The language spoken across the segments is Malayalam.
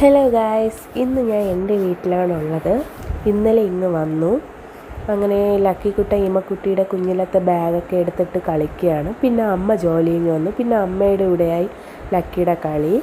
ഹലോ ഗായ്സ് ഇന്ന് ഞാൻ എന്റെ വീട്ടിലാണുള്ളത്. ഇന്നലെ ഇങ്ങ് വന്നു. അങ്ങനെ ലക്കിക്കുട്ട ഇമ്മക്കുട്ടിയുടെ കുഞ്ഞിലത്തെ ബാഗൊക്കെ എടുത്തിട്ട് കളിക്കുകയാണ്. പിന്നെ അമ്മ ജോലിയിൽ വന്നു. പിന്നെ അമ്മയുടെ കൂടെയായി ലക്കിയുടെ കളി.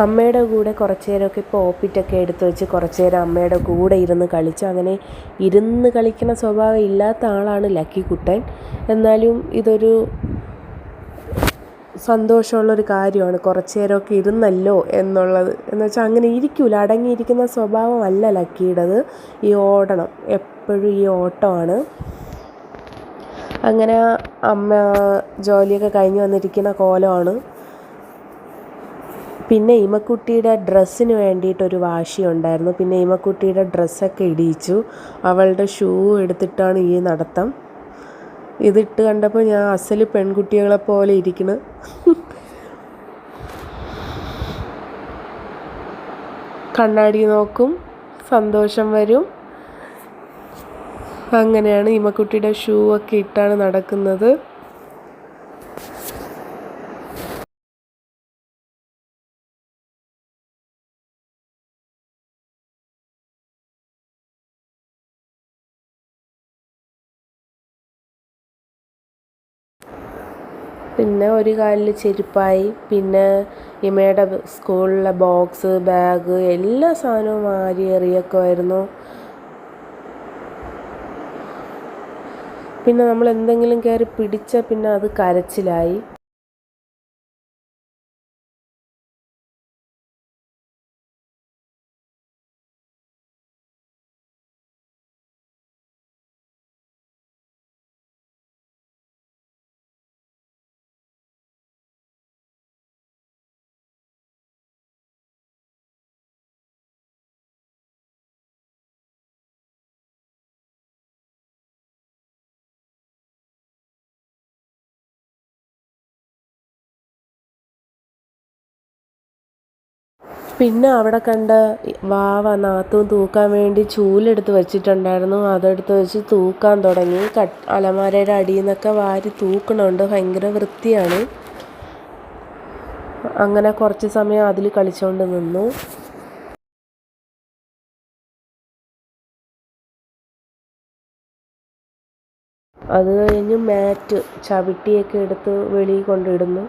അമ്മയുടെ കൂടെ കുറച്ച് നേരമൊക്കെ ഇപ്പോൾ ഓപ്പിറ്റൊക്കെ എടുത്ത് വെച്ച് കുറച്ച് നേരം അമ്മയുടെ കൂടെ ഇരുന്ന് കളിച്ചു. അങ്ങനെ ഇരുന്ന് കളിക്കുന്ന സ്വഭാവം ഇല്ലാത്ത ആളാണ് ലക്കി കുട്ടൻ. എന്നാലും ഇതൊരു സന്തോഷമുള്ളൊരു കാര്യമാണ്. കുറച്ച് നേരമൊക്കെ ഇരുന്നല്ലോ എന്നുള്ളത്. എന്ന് വെച്ചാൽ അങ്ങനെ ഇരിക്കില്ല അടങ്ങിയിരിക്കുന്ന സ്വഭാവമല്ല ലക്കിയുടേത്. ഈ ഓടണം എപ്പോഴും ഈ ഓട്ടമാണ്. അങ്ങനെ അമ്മ ജോലിയൊക്കെ കഴിഞ്ഞ് വന്നിരിക്കുന്ന കോലമാണ്. പിന്നെ ഇമക്കുട്ടിയുടെ ഡ്രസ്സിന് വേണ്ടിയിട്ടൊരു വാശി ഉണ്ടായിരുന്നു പിന്നെ ഇമക്കുട്ടിയുടെ ഡ്രസ്സൊക്കെ ഇടിയിച്ചു. അവളുടെ ഷൂ എടുത്തിട്ടാണ് ഈ നടത്തം. ഇതിട്ട് കണ്ടപ്പോൾ ഞാൻ അസൽ പെൺകുട്ടികളെ പോലെ ഇരിക്കുന്നു കണ്ണാടി നോക്കും സന്തോഷം വരും. അങ്ങനെയാണ് ഇമക്കുട്ടിയുടെ ഷൂ ഒക്കെ ഇട്ടാണ് നടക്കുന്നത്. പിന്നെ ഒരു കാലിൽ ചെരുപ്പായി പിന്നെ ഇമയുടെ സ്കൂളിലെ ബോക്സ് ബാഗ് എല്ലാ സാധനവും വാരി എറിയൊക്കെയായിരുന്നു. പിന്നെ നമ്മൾ എന്തെങ്കിലും കയറി പിടിച്ചാൽ പിന്നെ അത് കരച്ചിലായി. പിന്നെ അവിടെ കണ്ട വാവ നാത്തും തൂക്കാൻ വേണ്ടി ചൂലെടുത്ത് വെച്ചിട്ടുണ്ടായിരുന്നു. അതെടുത്ത് വെച്ച് തൂക്കാൻ തുടങ്ങി. കട്ട് അലമാരയുടെ അടിയിൽ നിന്നൊക്കെ വാരി തൂക്കണുണ്ട്. ഭയങ്കര വൃത്തിയാണ്. അങ്ങനെ കുറച്ച് സമയം അതിൽ കളിച്ചുകൊണ്ട് നിന്നു. അത് കഴിഞ്ഞ് മാറ്റ് ചവിട്ടിയൊക്കെ എടുത്ത് വെളിയിൽ കൊണ്ടിടുന്നു.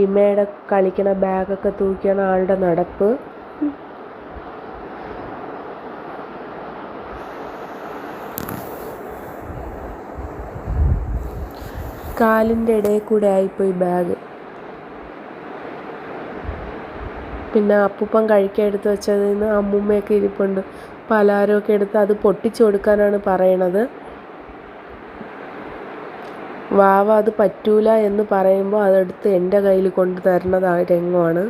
ഇമയുടെ കളിക്കണ ബാഗൊക്കെ തൂക്കിയാണ് ആളുടെ നടപ്പ്. കാലിന്റെ ഇടയിൽ കൂടെ ആയിപ്പോയി ബാഗ്. പിന്നെ അപ്പൂപ്പൻ കഴിക്കാൻ എടുത്ത് വെച്ചതിൽ നിന്ന് അമ്മൂമ്മയൊക്കെ ഇരിപ്പുണ്ട്. പലഹാരമൊക്കെ എടുത്ത് അത് പൊട്ടിച്ചു കൊടുക്കാനാണ് പറയണത്. വാവ അത് പറ്റൂല എന്ന് പറയുമ്പോൾ അതെടുത്ത് എന്റെ കയ്യിൽ കൊണ്ട് തരുന്നത് ആ രംഗമാണ്.